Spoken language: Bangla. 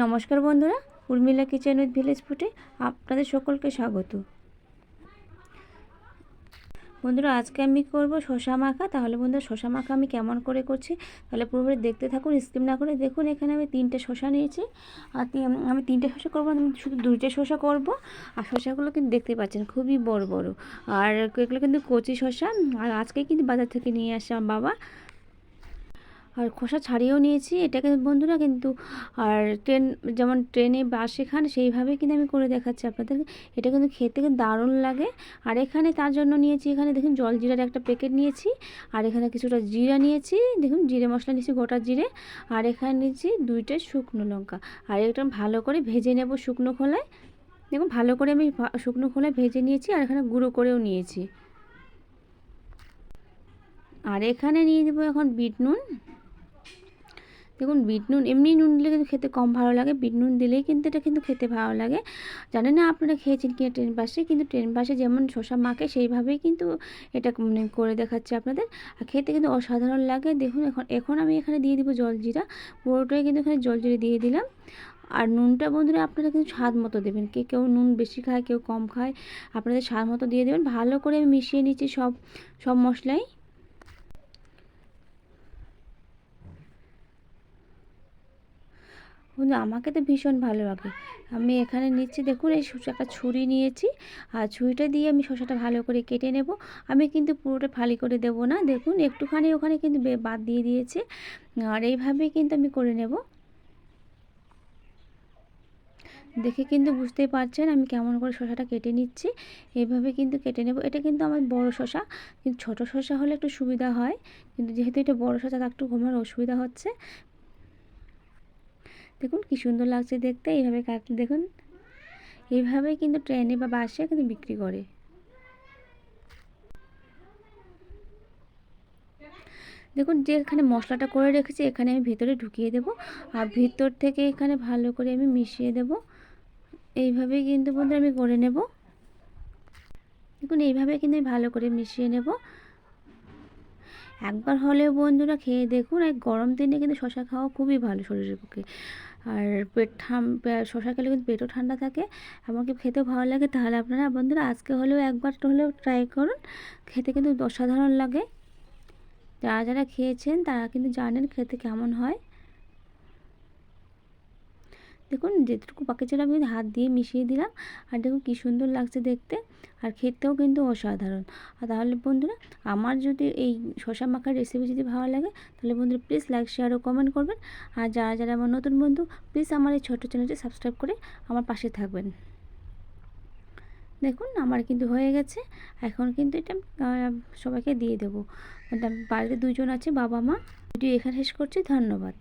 নমস্কার বন্ধুরা, উর্মিলা কিচেন উইথ ভিলেজ ফুটে আপনাদের সকলকে স্বাগত। বন্ধুরা, আজকে আমি করব শশা মাখা। তাহলে বন্ধুরা শশা মাখা আমি কেমন করে করছি, তাহলে পুরোপুরি দেখতে থাকুন, স্কিম না করে দেখুন, এখানে আমি তিনটে শশা নিয়েছি। আর আমি তিনটে শশা করব, আমি শুধু দুইটা শশা করব। আর শশাগুলো কিন্তু দেখতে পাচ্ছেন, খুবই বড় বড়। আর এগুলো কিন্তু কচি শশা আর আজকে কিন্তু বাজার থেকে নিয়ে আসে আমার বাবা আর খোসা ছাড়িয়েও নিয়েছি এটাকে বন্ধুরা কিন্তু, আর ট্রেন, যেমন ট্রেনে বাসে খান সেইভাবে কিন্তু আমি করে দেখাচ্ছি আপনাদেরকে, এটা কিন্তু খেতে দারুণ লাগে। আর এখানে তার জন্য নিয়েছি, এখানে দেখুন জল জিরার একটা প্যাকেট নিয়েছি, আর এখানে কিছুটা জিরা নিয়েছি, দেখুন জিরে মশলা নিয়েছি, গোটা জিরে, আর এখানে নিয়েছি দুইটা শুকনো লঙ্কা, আর এটা ভালো করে ভেজে নেব শুকনো খোলায়। দেখুন ভালো করে আমি শুকনো খোলায় ভেজে নিয়েছি, আর এখানে গুঁড়ো করেও নিয়েছি। আর এখানে নিয়ে দেবো এখন বিট নুন দেখুন বিট নুন, এমনি নুন দিলে কিন্তু খেতে কম ভালো লাগে। বিট নুন দিলেই কিন্তু এটা কিন্তু খেতে ভালো লাগে। জানেন না আপনারা খেয়েছেন কি ট্রেন বাসে? কিন্তু ট্রেন বাসে যেমন শসা মাখে, সেইভাবেই কিন্তু এটা মানে করে দেখাচ্ছে আপনাদের। আর খেতে কিন্তু অসাধারণ লাগে। দেখুন এখন এখন আমি এখানে দিয়ে দিব জলজিরা পুরোটাই কিন্তু এখানে জলজিরা দিয়ে দিলাম। আর নুনটা বন্ধুরা আপনারা কিন্তু স্বাদ মতো দেবেন। কে, কেউ নুন বেশি খায়, কেউ কম খায়, আপনাদের স্বাদ মতো দিয়ে দেবেন। ভালো করে আমি মিশিয়ে নিচ্ছি সব সব মশলাই। বন্ধু, আমাকে তো ভীষণ ভালো লাগে আমি এখানে নিচ্ছি, দেখুন, এই একটা ছুরি নিয়েছি। আর ছুরিটা দিয়ে আমি শসাটা ভালো করে কেটে নেব। আমি কিন্তু পুরোটা ফালি করে দেব না। দেখুন, একটুখানি ওখানে কিন্তু বাদ দিয়ে দিয়েছে। আর এইভাবেই কিন্তু আমি করে নেব। দেখে কিন্তু বুঝতেই পারছেন আমি কেমন করে শসাটা কেটে নিচ্ছি। এইভাবে কিন্তু কেটে নেব। এটা কিন্তু আমার বড় শসা। কিন্তু ছোটো শসা হলে একটু সুবিধা হয়। কিন্তু যেহেতু এটা বড় শসা, তার একটু ঘুমার অসুবিধা হচ্ছে। দেখুন কি সুন্দর লাগছে দেখতে, এইভাবে কাটলে দেখুন। এইভাবেই কিন্তু ট্রেনে বা বাসে কিন্তু বিক্রি করে। দেখুন যে এখানে মশলাটা করে রেখেছি, এখানে আমি ভিতরে ঢুকিয়ে দেব আর ভিতর থেকে এখানে ভালো করে আমি মিশিয়ে দেব। এইভাবেই কিন্তু বন্ধু আমি করে নেব। দেখুন এইভাবে কিন্তু আমি ভালো করে মিশিয়ে নেব। একবার হলেও বন্ধুরা খেয়ে দেখুন এক গরম দিনে কিন্তু শশা খাওয়া খুবই ভালো শরীরের পক্ষে। আর পেট ঠাম শশা খেলে কিন্তু পেটও ঠান্ডা থাকে, আমাকে খেতেও ভালো লাগে। তাহলে আপনারা বন্ধুরা আজকে হলেও একবার হলেও ট্রাই করুন, খেতে কিন্তু অসাধারণ লাগে। যারা যারা খেয়েছেন তারা কিন্তু জানেন খেতে কেমন হয়। দেখুন যেটুকু বাকি ছিল আমি হাত দিয়ে মিশিয়ে দিলাম, আর দেখুন কী সুন্দর লাগছে দেখতে। আর খেতেও কিন্তু অসাধারণ। আর তাহলে বন্ধুরা, আমার যদি এই শশা মাখার রেসিপি যদি ভালো লাগে, তাহলে বন্ধুরা প্লিজ লাইক শেয়ার ও কমেন্ট করবেন। আর যারা যারা আমার নতুন বন্ধু প্লিজ আমার এই ছোটো চ্যানেলটি সাবস্ক্রাইব করে আমার পাশে থাকবেন। দেখুন, আমার কিন্তু হয়ে গেছে। এখন কিন্তু এটা সবাইকে দিয়ে দেবো। বাড়িতে দুজন আছে, বাবা মা। ভিডিও এখানে শেষ করছি, ধন্যবাদ।